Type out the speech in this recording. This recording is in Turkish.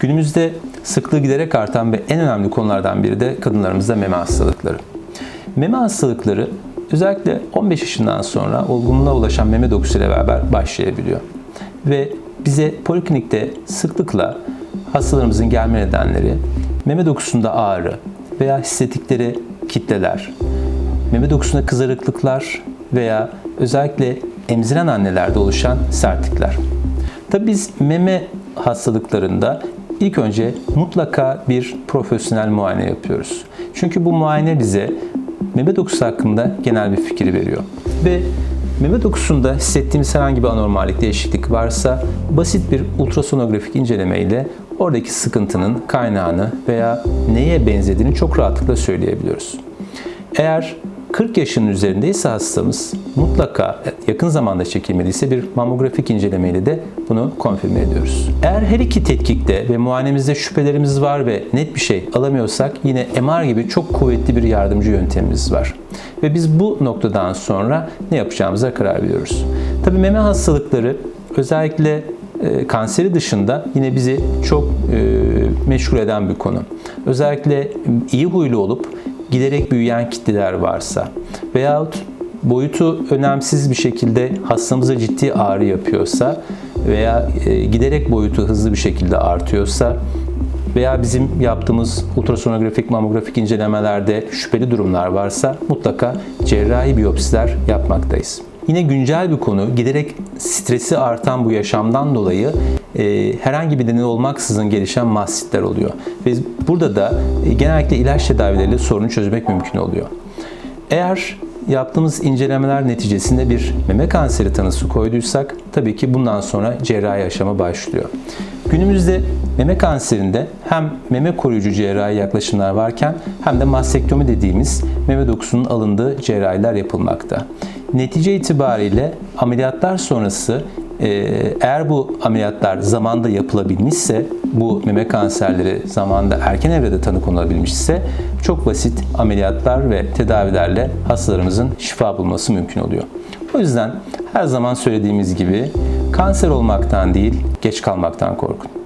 Günümüzde sıklığı giderek artan ve en önemli konulardan biri de kadınlarımızda meme hastalıkları. Meme hastalıkları özellikle 15 yaşından sonra olgunluğa ulaşan meme dokusuyla beraber başlayabiliyor. Ve bize poliklinikte sıklıkla hastalarımızın gelme nedenleri meme dokusunda ağrı veya hissettikleri kitleler, meme dokusunda kızarıklıklar veya özellikle emziren annelerde oluşan sertlikler. Tabii biz meme hastalıklarında ilk önce mutlaka bir profesyonel muayene yapıyoruz. Çünkü bu muayene bize meme dokusu hakkında genel bir fikir veriyor. Ve meme dokusunda hissettiğimiz herhangi bir anormallik, değişiklik varsa basit bir ultrasonografik inceleme ile oradaki sıkıntının kaynağını veya neye benzediğini çok rahatlıkla söyleyebiliyoruz. Eğer 40 yaşının üzerindeyse hastamız mutlaka yakın zamanda çekilmeliyse bir mamografik incelemeyle de bunu konfirme ediyoruz. Eğer her iki tetkikte ve muayenemizde şüphelerimiz var ve net bir şey alamıyorsak yine MR gibi çok kuvvetli bir yardımcı yöntemimiz var. Ve biz bu noktadan sonra ne yapacağımıza karar veriyoruz. Tabii meme hastalıkları özellikle e, kanseri dışında yine bizi çok e, meşgul eden bir konu. Özellikle iyi huylu olup giderek büyüyen kitleler varsa veyahut boyutu önemsiz bir şekilde hastamıza ciddi ağrı yapıyorsa veya e, giderek boyutu hızlı bir şekilde artıyorsa veya bizim yaptığımız ultrasonografik mamografik incelemelerde şüpheli durumlar varsa mutlaka cerrahi biyopsiler yapmaktayız. Yine güncel bir konu giderek stresi artan bu yaşamdan dolayı e, herhangi bir nedeni olmaksızın gelişen mastitler oluyor. Ve burada da e, genellikle ilaç tedavileriyle sorunu çözmek mümkün oluyor. Eğer yaptığımız incelemeler neticesinde bir meme kanseri tanısı koyduysak tabii ki bundan sonra cerrahi aşama başlıyor. Günümüzde meme kanserinde hem meme koruyucu cerrahi yaklaşımlar varken hem de mastektomi dediğimiz meme dokusunun alındığı cerrahiler yapılmakta. Netice itibariyle ameliyatlar sonrası e, eğer bu ameliyatlar zamanda yapılabilmişse, bu meme kanserleri zamanda erken evrede tanı konulabilmişse çok basit ameliyatlar ve tedavilerle hastalarımızın şifa bulması mümkün oluyor. O yüzden her zaman söylediğimiz gibi kanser olmaktan değil, geç kalmaktan korkun.